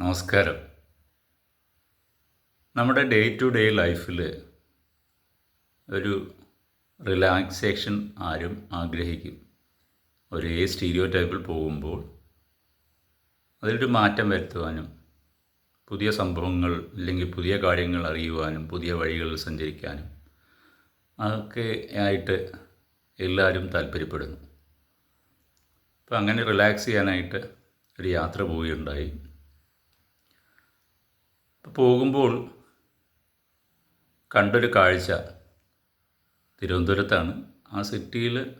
നമസ്കാരം. നമ്മുടെ day to day ലൈഫിൽ ഒരു റിലാക്സേഷൻ ആരും ആഗ്രഹിക്കും. ഒരേ സ്റ്റീരിയോ ടൈപ്പിൽ പോകുമ്പോൾ അതിലൊരു മാറ്റം വരുത്തുവാനും പുതിയ സംഭവങ്ങൾ അല്ലെങ്കിൽ പുതിയ കാര്യങ്ങൾ അറിയുവാനും പുതിയ വഴികളിൽ സഞ്ചരിക്കാനും അതൊക്കെ ആയിട്ട് എല്ലാവരും താല്പര്യപ്പെടുന്നു. അപ്പോൾ അങ്ങനെ റിലാക്സ് ചെയ്യാനായിട്ട് ഒരു യാത്ര പോവുകയുണ്ടായി. പോകുമ്പോൾ കണ്ടൊരു കാഴ്ച. തിരുവനന്തപുരത്താണ്. ആ സിറ്റിയിൽ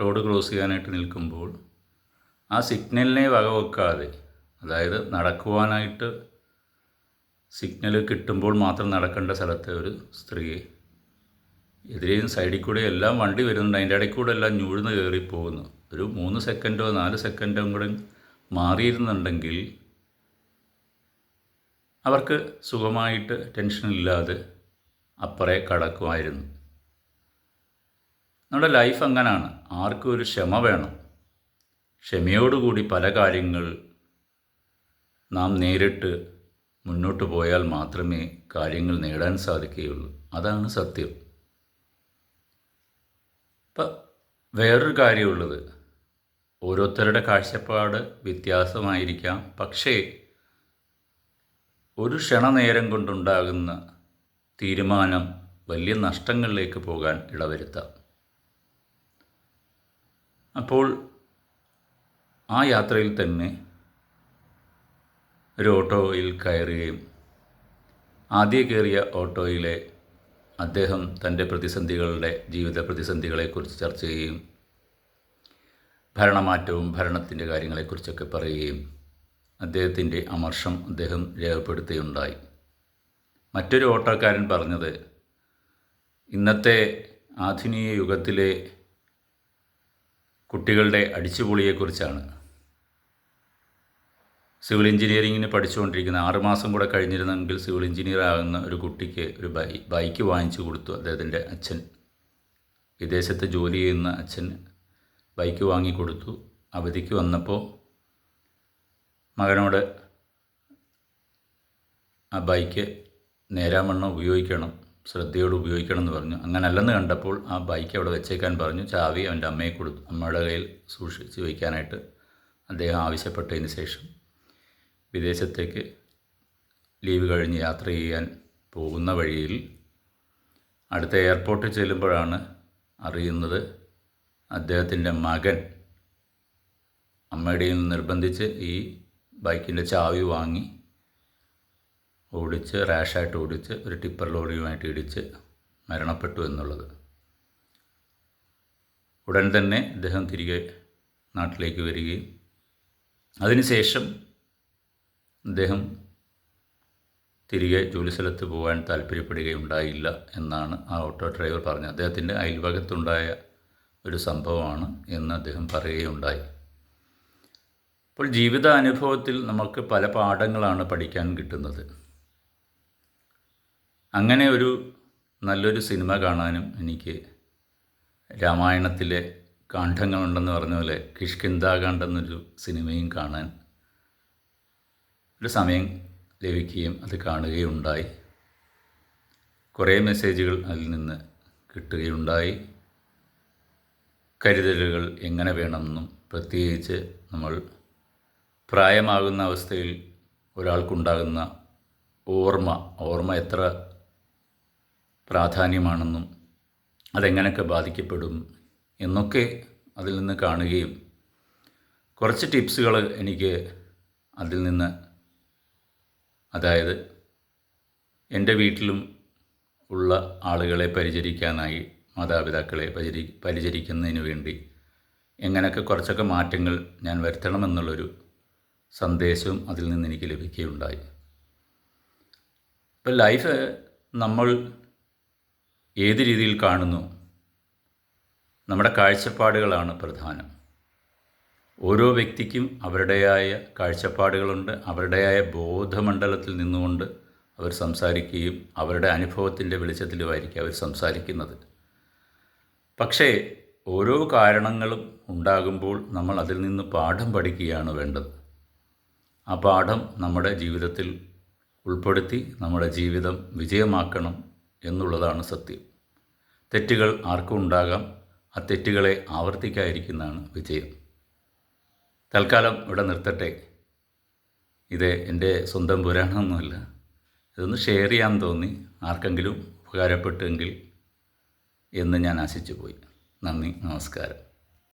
റോഡ് ക്രോസ് ചെയ്യാനായിട്ട് നിൽക്കുമ്പോൾ ആ സിഗ്നലിനെ വകവെക്കാതെ അതായത് നടക്കുവാനായിട്ട് സിഗ്നൽ കിട്ടുമ്പോൾ മാത്രം നടക്കേണ്ട സ്ഥലത്തെ ഒരു സ്ത്രീയെ എതിരെയും സൈഡിൽ കൂടെ എല്ലാം വണ്ടി വരുന്നുണ്ട്. അതിന്റെ ഇടയ്ക്ക് കൂടെ എല്ലാം ഞൂഴ്ന്ന് കയറി പോകുന്നു ഒരു മൂന്ന് സെക്കൻഡോ നാല് സെക്കൻഡോ കൂടെ മാറിയിരുന്നുണ്ടെങ്കിൽ അവർക്ക് സുഖമായിട്ട് ടെൻഷനില്ലാതെ അപ്പറെ കടക്കുമായിരുന്നു. നമ്മുടെ ലൈഫ് അങ്ങനാണ്. ആർക്കും ഒരു ക്ഷമ വേണം. ക്ഷമയോടുകൂടി പല കാര്യങ്ങൾ നാം നേരിട്ട് മുന്നോട്ട് പോയാൽ മാത്രമേ കാര്യങ്ങൾ നേടാൻ സാധിക്കുകയുള്ളൂ. അതാണ് സത്യം. ഇപ്പം വേറൊരു കാര്യമുള്ളത്. ഓരോരുത്തരുടെ കാഴ്ചപ്പാട് വ്യത്യാസമായിരിക്കാം. പക്ഷേ ഒരു ക്ഷണനേരം കൊണ്ടുണ്ടാകുന്ന തീരുമാനം വലിയ നഷ്ടങ്ങളിലേക്ക് പോകാൻ ഇടവരുത്താം. അപ്പോൾ ആ യാത്രയിൽ തന്നെ ഒരു ഓട്ടോയിൽ കയറുകയും ആദ്യം കയറിയ ഓട്ടോയിലെ അദ്ദേഹം തന്റെ പ്രതിസന്ധികളുടെ ജീവിത പ്രതിസന്ധികളെക്കുറിച്ച് ചർച്ച ചെയ്യുകയും ഭരണമാറ്റവും ഭരണത്തിന്റെ കാര്യങ്ങളെക്കുറിച്ചൊക്കെ പറയുകയും അദ്ദേഹത്തിന്റെ അമർഷം അദ്ദേഹം രേഖപ്പെടുത്തുകയുണ്ടായി മറ്റൊരു ഓട്ടോക്കാരൻ പറഞ്ഞത് ഇന്നത്തെ ആധുനിക യുഗത്തിലെ കുട്ടികളുടെ അടിച്ചുപൊളിയെക്കുറിച്ചാണ്. സിവിൽ എഞ്ചിനീയറിങ്ങിന് പഠിച്ചുകൊണ്ടിരിക്കുന്ന ആറുമാസം കൂടെ കഴിഞ്ഞിരുന്നെങ്കിൽ സിവിൽ എഞ്ചിനീയർ ആകുന്ന ഒരു കുട്ടിക്ക് ഒരു ബൈ ബൈക്ക് വാങ്ങിച്ചു കൊടുത്തു അദ്ദേഹത്തിന്റെ അച്ഛൻ. വിദേശത്ത് ജോലി ചെയ്യുന്ന അച്ഛൻ ബൈക്ക് വാങ്ങിക്കൊടുത്തു. അവധിക്ക് വന്നപ്പോൾ മകനോട് ആ ബൈക്ക് നേരാമണ്ണം ഉപയോഗിക്കണം ശ്രദ്ധയോട് ഉപയോഗിക്കണം എന്ന് പറഞ്ഞു. അങ്ങനെ അല്ലെന്ന് കണ്ടപ്പോൾ ആ ബൈക്ക് അവിടെ വെച്ചേക്കാൻ പറഞ്ഞു. ചാവി അവന്റെ അമ്മയെ കൊടുത്തു അമ്മയുടെ കയ്യിൽ സൂക്ഷിച്ച് വയ്ക്കാനായിട്ട് അദ്ദേഹം ആവശ്യപ്പെട്ടതിന് ശേഷം വിദേശത്തേക്ക് ലീവ് കഴിഞ്ഞ് യാത്ര ചെയ്യാൻ പോകുന്ന വഴിയിൽ അടുത്ത എയർപോർട്ടിൽ ചെല്ലുമ്പോഴാണ് അറിയുന്നത് അദ്ദേഹത്തിന്റെ മകൻ അമ്മയുടെ നിന്ന് നിർബന്ധിച്ച് ഈ ബൈക്കിന്റെ ചാവി വാങ്ങി ഓടിച്ച് റാഷായിട്ട് ഓടിച്ച് ഒരു ടിപ്പർ ലോറിയുമായിട്ട് ഇടിച്ച് മരണപ്പെട്ടു എന്നുള്ളത്. ഉടൻ തന്നെ അദ്ദേഹം തിരികെ നാട്ടിലേക്ക് വരികയും അതിനുശേഷം അദ്ദേഹം തിരികെ ജോലി സ്ഥലത്ത് പോകാൻ താല്പര്യപ്പെടുകയുണ്ടായില്ല എന്നാണ് ആ ഓട്ടോ ഡ്രൈവർ പറഞ്ഞത്. അദ്ദേഹത്തിന്റെ അയൽവകത്തുണ്ടായ ഒരു സംഭവമാണ് എന്ന് അദ്ദേഹം പറയുകയുണ്ടായി. അപ്പോൾ ജീവിത അനുഭവത്തിൽ നമുക്ക് പല പാഠങ്ങളാണ് പഠിക്കാൻ കിട്ടുന്നത്. അങ്ങനെ ഒരു നല്ലൊരു സിനിമ കാണാനും എനിക്ക് രാമായണത്തിലെ കാണ്ഡങ്ങളുണ്ടെന്ന് പറഞ്ഞ പോലെ കിഷ്കിന്താകാണ്ടെന്നൊരു സിനിമയും കാണാൻ ഒരു സമയം ലഭിക്കുകയും അത് കാണുകയും ഉണ്ടായി കുറേ മെസ്സേജുകൾ അതിൽ നിന്ന് കിട്ടുകയുണ്ടായി. കരുതലുകൾ എങ്ങനെ വേണമെന്നും പ്രത്യേകിച്ച് നമ്മൾ പ്രായമാകുന്ന അവസ്ഥയിൽ ഒരാൾക്കുണ്ടാകുന്ന ഓർമ്മ ഓർമ്മ എത്ര പ്രാധാന്യമാണെന്നും അതെങ്ങനെയൊക്കെ ബാധിക്കപ്പെടും എന്നൊക്കെ അതിൽ നിന്ന് കാണുകയും കുറച്ച് ടിപ്സുകൾ എനിക്ക് അതിൽ നിന്ന് അതായത് എന്റെ വീട്ടിലും ഉള്ള ആളുകളെ പരിചരിക്കാനായി മാതാപിതാക്കളെ പരിചരി പരിചരിക്കുന്നതിന് വേണ്ടി എങ്ങനെയൊക്കെ കുറച്ചൊക്കെ മാറ്റങ്ങൾ ഞാൻ വരുത്തണമെന്നുള്ളൊരു സന്ദേശവും അതിൽ നിന്ന് എനിക്ക് ലഭിക്കുകയുണ്ടായി. ഇപ്പം ലൈഫ് നമ്മൾ ഏത് രീതിയിൽ കാണുന്നു? നമ്മുടെ കാഴ്ചപ്പാടുകളാണ് പ്രധാനം. ഓരോ വ്യക്തിക്കും അവരുടേതായ കാഴ്ചപ്പാടുകളുണ്ട് അവരുടേതായ ബോധമണ്ഡലത്തിൽ നിന്നുകൊണ്ട് അവർ സംസാരിക്കുകയും അവരുടെ അനുഭവത്തിന്റെ വെളിച്ചത്തിലുമായിരിക്കും അവർ സംസാരിക്കുന്നത്. പക്ഷേ ഓരോ കാരണങ്ങളും ഉണ്ടാകുമ്പോൾ നമ്മൾ അതിൽ നിന്ന് പാഠം പഠിക്കുകയാണ് വേണ്ടത്. ആ പാഠം നമ്മുടെ ജീവിതത്തിൽ ഉൾപ്പെടുത്തി നമ്മുടെ ജീവിതം വിജയമാക്കണം എന്നുള്ളതാണ് സത്യം. തെറ്റുകൾ ആർക്കും ഉണ്ടാകാം ആ തെറ്റുകളെ ആവർത്തിക്കാതിരിക്കുന്നതാണ് വിജയം. തൽക്കാലം ഇവിടെ നിർത്തട്ടെ. ഇത് എന്റെ സ്വന്തം പുരാണമൊന്നുമല്ല. ഇതൊന്ന് ഷെയർ ചെയ്യാൻ തോന്നി ആർക്കെങ്കിലും ഉപകാരപ്പെട്ടെങ്കിൽ എന്ന് ഞാൻ ആശിച്ചു പോയി നന്ദി നമസ്കാരം.